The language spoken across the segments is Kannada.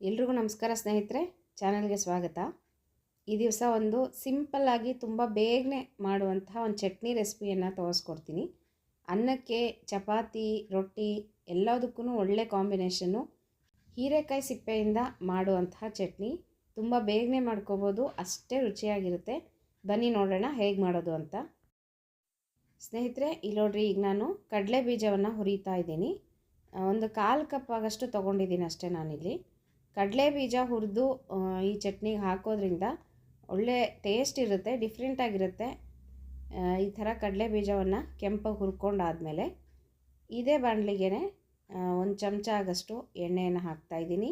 ಎಲ್ರಿಗೂ ನಮಸ್ಕಾರ ಸ್ನೇಹಿತರೆ, ಚಾನಲ್ಗೆ ಸ್ವಾಗತ. ಈ ದಿವಸ ಒಂದು ಸಿಂಪಲ್ಲಾಗಿ ತುಂಬ ಬೇಗನೆ ಮಾಡುವಂತಹ ಒಂದು ಚಟ್ನಿ ರೆಸಿಪಿಯನ್ನು ತೋರಿಸ್ಕೊಡ್ತೀನಿ. ಅನ್ನಕ್ಕೆ, ಚಪಾತಿ, ರೊಟ್ಟಿ ಎಲ್ಲದಕ್ಕೂ ಒಳ್ಳೆ ಕಾಂಬಿನೇಷನ್ನು ಹೀರೆಕಾಯಿ ಸಿಪ್ಪೆಯಿಂದ ಮಾಡುವಂತಹ ಚಟ್ನಿ. ತುಂಬ ಬೇಗನೆ ಮಾಡ್ಕೋಬೋದು, ಅಷ್ಟೇ ರುಚಿಯಾಗಿರುತ್ತೆ. ಬನ್ನಿ ನೋಡೋಣ ಹೇಗೆ ಮಾಡೋದು ಅಂತ. ಸ್ನೇಹಿತರೆ ಇಲ್ಲಿ ನೋಡ್ರಿ ಈಗ ನಾನು ಕಡಲೆ ಬೀಜವನ್ನು ಹುರಿತಾ ಇದ್ದೀನಿ. ಒಂದು ಕಾಲು ಕಪ್ ಆಗಷ್ಟು ತೊಗೊಂಡಿದ್ದೀನಿ ಅಷ್ಟೇ ನಾನಿಲ್ಲಿ. ಕಡಲೆ ಬೀಜ ಹುರಿದು ಈ ಚಟ್ನಿಗೆ ಹಾಕೋದ್ರಿಂದ ಒಳ್ಳೆ ಟೇಸ್ಟ್ ಇರುತ್ತೆ ಡಿಫ್ರೆಂಟಾಗಿರುತ್ತೆ ಈ ಥರ ಕಡಲೆ ಬೀಜವನ್ನು ಕೆಂಪಾಗಿ ಹುರ್ಕೊಂಡಾದಮೇಲೆ ಇದೇ ಬಾಣಲಿಗೆ ಒಂದು ಚಮಚ ಆಗಷ್ಟು ಎಣ್ಣೆಯನ್ನು ಹಾಕ್ತಾಯಿದ್ದೀನಿ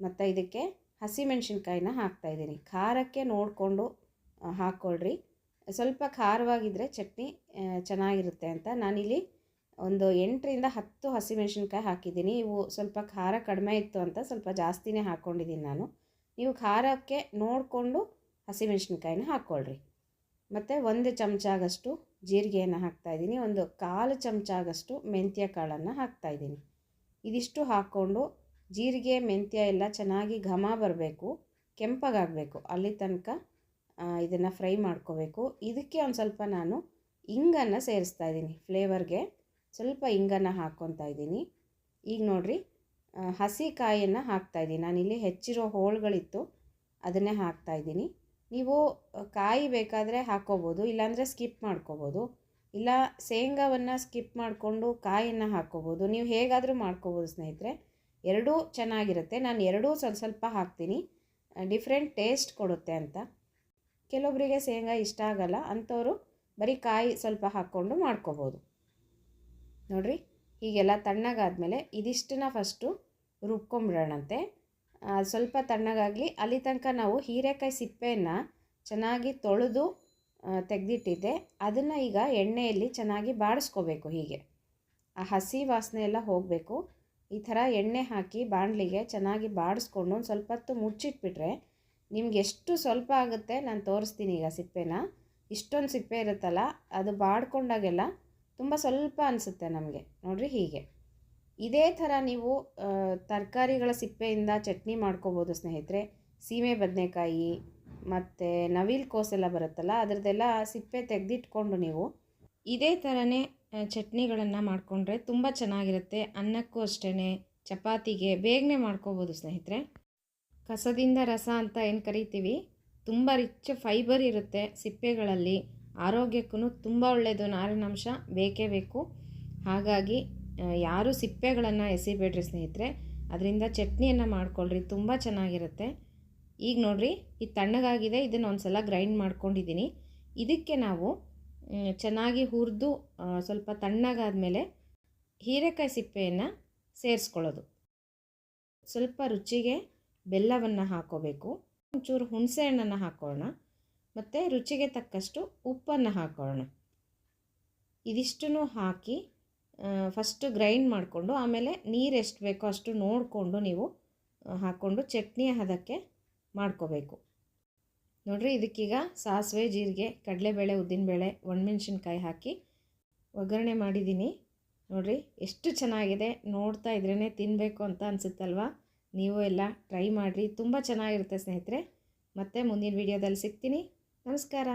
ಮತ್ತು ಇದಕ್ಕೆ ಹಸಿಮೆಣ್ಸಿನ್ಕಾಯಿನ ಹಾಕ್ತಾಯಿದ್ದೀನಿ ಖಾರಕ್ಕೆ ನೋಡಿಕೊಂಡು ಹಾಕ್ಕೊಳ್ರಿ ಸ್ವಲ್ಪ ಖಾರವಾಗಿದ್ದರೆ ಚಟ್ನಿ ಚೆನ್ನಾಗಿರುತ್ತೆ ಅಂತ ನಾನಿಲ್ಲಿ ಒಂದು ಎಂಟರಿಂದ ಹತ್ತು ಹಸಿಮೆಣ್ಸಿನ್ಕಾಯಿ ಹಾಕಿದ್ದೀನಿ. ಇವು ಸ್ವಲ್ಪ ಖಾರ ಕಡಿಮೆ ಇತ್ತು ಅಂತ ಸ್ವಲ್ಪ ಜಾಸ್ತಿನೇ ಹಾಕ್ಕೊಂಡಿದ್ದೀನಿ ನಾನು. ನೀವು ಖಾರಕ್ಕೆ ನೋಡಿಕೊಂಡು ಹಸಿಮೆಣ್ಸಿನ್ಕಾಯಿನ ಹಾಕ್ಕೊಳ್ರಿ. ಮತ್ತು ಒಂದು ಚಮಚ ಆಗಷ್ಟು ಜೀರಿಗೆಯನ್ನು ಹಾಕ್ತಾಯಿದ್ದೀನಿ ಒಂದು ಕಾಲು ಚಮಚ ಆಗಷ್ಟು ಮೆಂತ್ಯ ಕಾಳನ್ನು ಹಾಕ್ತಾಯಿದ್ದೀನಿ ಇದಿಷ್ಟು ಹಾಕ್ಕೊಂಡು ಜೀರಿಗೆ, ಮೆಂತ್ಯ ಎಲ್ಲ ಚೆನ್ನಾಗಿ ಘಮ ಬರಬೇಕು, ಕೆಂಪಗಾಗಬೇಕು. ಅಲ್ಲಿ ತನಕ ಇದನ್ನು ಫ್ರೈ ಮಾಡ್ಕೋಬೇಕು. ಇದಕ್ಕೆ ಒಂದು ಸ್ವಲ್ಪ ನಾನು ಇಂಗನ್ನು ಸೇರಿಸ್ತಾ ಇದ್ದೀನಿ. ಫ್ಲೇವರ್ಗೆ ಸ್ವಲ್ಪ ಇಂಗನ್ನು ಹಾಕ್ಕೊತಾ ಇದ್ದೀನಿ. ಈಗ ನೋಡಿರಿ ಹಸಿ ಕಾಯಿಯನ್ನು ಹಾಕ್ತಾಯಿದ್ದೀನಿ ನಾನಿಲ್ಲಿ ಹೆಚ್ಚಿರೋ ಹೋಳುಗಳಿತ್ತು, ಅದನ್ನೇ ಹಾಕ್ತಾಯಿದ್ದೀನಿ ನೀವು ಕಾಯಿ ಬೇಕಾದರೆ ಹಾಕ್ಕೋಬೋದು ಇಲ್ಲಾಂದರೆ ಸ್ಕಿಪ್ ಮಾಡ್ಕೋಬೋದು. ಇಲ್ಲ, ಶೇಂಗಾವನ್ನು ಸ್ಕಿಪ್ ಮಾಡಿಕೊಂಡು ಕಾಯನ್ನು ಹಾಕ್ಕೋಬೋದು ನೀವು ಹೇಗಾದರೂ ಮಾಡ್ಕೋಬೋದು ಸ್ನೇಹಿತರೆ. ಎರಡೂ ಚೆನ್ನಾಗಿರುತ್ತೆ. ನಾನು ಎರಡೂ ಸ್ವಲ್ಪ ಸ್ವಲ್ಪ ಹಾಕ್ತೀನಿ. ಡಿಫ್ರೆಂಟ್ ಟೇಸ್ಟ್ ಕೊಡುತ್ತೆ ಅಂತ. ಕೆಲವೊಬ್ಬರಿಗೆ ಶೇಂಗಾ ಇಷ್ಟ ಆಗಲ್ಲ. ಅಂಥವರು ಬರೀ ಕಾಯಿ ಸ್ವಲ್ಪ ಹಾಕ್ಕೊಂಡು ಮಾಡ್ಕೋಬೋದು. ನೋಡಿರಿ ಹೀಗೆಲ್ಲ ತಣ್ಣಗಾದ್ಮೇಲೆ ಇದಿಷ್ಟನ್ನ ಫಸ್ಟು ರುಬ್ಕೊಂಬಿಡೋಣಂತೆ. ಸ್ವಲ್ಪ ತಣ್ಣಗಾಗಲಿ, ಅಲ್ಲಿ ತನಕ ನಾವು ಹೀರೆಕಾಯಿ ಸಿಪ್ಪೆಯನ್ನು ಚೆನ್ನಾಗಿ ತೊಳೆದು ತೆಗೆದಿಟ್ಟಿದ್ದೆ. ಅದನ್ನು ಈಗ ಎಣ್ಣೆಯಲ್ಲಿ ಚೆನ್ನಾಗಿ ಬಾಡಿಸ್ಕೋಬೇಕು ಹೀಗೆ. ಆ ಹಸಿ ವಾಸನೆ ಎಲ್ಲ ಹೋಗಬೇಕು. ಈ ಥರ ಎಣ್ಣೆ ಹಾಕಿ ಬಾಣಲಿಗೆ ಚೆನ್ನಾಗಿ ಬಾಡಿಸ್ಕೊಂಡು ಒಂದು ಸ್ವಲ್ಪ ಹೊತ್ತು ಮುಚ್ಚಿಟ್ಬಿಟ್ರೆ ನಿಮ್ಗೆ ಎಷ್ಟು ಸ್ವಲ್ಪ ಆಗುತ್ತೆ, ನಾನು ತೋರಿಸ್ತೀನಿ ಈಗ ಸಿಪ್ಪೆನ. ಇಷ್ಟೊಂದು ಸಿಪ್ಪೆ ಇರುತ್ತಲ್ಲ, ಅದು ಬಾಡ್ಕೊಂಡಾಗೆಲ್ಲ ತುಂಬ ಸ್ವಲ್ಪ ಅನಿಸುತ್ತೆ ನಮಗೆ. ನೋಡಿರಿ ಹೀಗೆ. ಇದೇ ಥರ ನೀವು ತರಕಾರಿಗಳ ಸಿಪ್ಪೆಯಿಂದ ಚಟ್ನಿ ಮಾಡ್ಕೋಬೋದು ಸ್ನೇಹಿತರೆ. ಸೀಮೆ ಬದನೆಕಾಯಿ, ಮತ್ತು ನವಿಲ್ ಕೋಸೆಲ್ಲ ಬರುತ್ತಲ್ಲ, ಅದರದ್ದೆಲ್ಲ ಸಿಪ್ಪೆ ತೆಗೆದಿಟ್ಕೊಂಡು ನೀವು ಇದೇ ಥರನೇ ಚಟ್ನಿಗಳನ್ನು ಮಾಡಿಕೊಂಡ್ರೆ ತುಂಬ ಚೆನ್ನಾಗಿರುತ್ತೆ. ಅನ್ನಕ್ಕೂ ಅಷ್ಟೇ ಚಪಾತಿಗೆ ಬೇಗನೆ ಮಾಡ್ಕೋಬೋದು ಸ್ನೇಹಿತರೆ. ಕಸದಿಂದ ರಸ ಅಂತ ಏನು ಕರಿತೀವಿ? ತುಂಬ ರಿಚ್ ಫೈಬರ್ ಇರುತ್ತೆ ಸಿಪ್ಪೆಗಳಲ್ಲಿ. ಆರೋಗ್ಯಕ್ಕೂ ತುಂಬ ಒಳ್ಳೆಯದು, ನಾರಿನಾಂಶ ಬೇಕೇ ಬೇಕು. ಹಾಗಾಗಿ ಯಾರು ಸಿಪ್ಪೆಗಳನ್ನು ಎಸಿಬೇಡ್ರಿ ಸ್ನೇಹಿತರೆ. ಅದರಿಂದ ಚಟ್ನಿಯನ್ನು ಮಾಡ್ಕೊಳ್ರಿ, ತುಂಬ ಚೆನ್ನಾಗಿರುತ್ತೆ. ಈಗ ನೋಡಿರಿ ಇದು ತಣ್ಣಗಾಗಿದೆ, ಇದನ್ನು ಒಂದು ಸಲ ಗ್ರೈಂಡ್ ಮಾಡ್ಕೊಂಡಿದ್ದೀನಿ. ಇದಕ್ಕೆ ನಾವು ಚೆನ್ನಾಗಿ ಹುರಿದು ಸ್ವಲ್ಪ ತಣ್ಣಗಾದ್ಮೇಲೆ ಹೀರೆಕಾಯಿ ಸಿಪ್ಪೆಯನ್ನು ಸೇರಿಸ್ಕೊಳ್ಳೋದು. ಸ್ವಲ್ಪ ರುಚಿಗೆ ಬೆಲ್ಲವನ್ನು ಹಾಕೋಬೇಕು. ಒಂಚೂರು ಹುಣಸೆ ಹಣ್ಣನ್ನು ಹಾಕೋಣ. ಮತ್ತು ರುಚಿಗೆ ತಕ್ಕಷ್ಟು ಉಪ್ಪನ್ನು ಹಾಕೋಣ ಇದಿಷ್ಟನ್ನು ಹಾಕಿ ಫಸ್ಟು ಗ್ರೈಂಡ್ ಮಾಡಿಕೊಂಡು, ಆಮೇಲೆ ನೀರು ಎಷ್ಟು ಬೇಕೋ ಅಷ್ಟು ನೋಡಿಕೊಂಡು ನೀವು ಹಾಕ್ಕೊಂಡು ಚಟ್ನಿ ಹದಕ್ಕೆ ಮಾಡ್ಕೋಬೇಕು. ನೋಡಿರಿ, ಇದಕ್ಕೀಗ ಸಾಸಿವೆ, ಜೀರಿಗೆ, ಕಡಲೆಬೇಳೆ, ಉದ್ದಿನಬೇಳೆ, ಒಣಮೆಣ್ಸಿನ್ಕಾಯಿ ಹಾಕಿ ಒಗ್ಗರಣೆ ಮಾಡಿದ್ದೀನಿ. ನೋಡಿರಿ, ಎಷ್ಟು ಚೆನ್ನಾಗಿದೆ. ನೋಡ್ತಾ ಇದ್ರೇ ತಿನ್ನಬೇಕು ಅಂತ ಅನಿಸುತ್ತಲ್ವಾ? ನೀವು ಎಲ್ಲ ಟ್ರೈ ಮಾಡಿರಿ. ತುಂಬ ಚೆನ್ನಾಗಿರುತ್ತೆ ಸ್ನೇಹಿತರೆ. ಮತ್ತೆ ಮುಂದಿನ ವಿಡಿಯೋದಲ್ಲಿ ಸಿಗ್ತೀನಿ. ನಮಸ್ಕಾರ.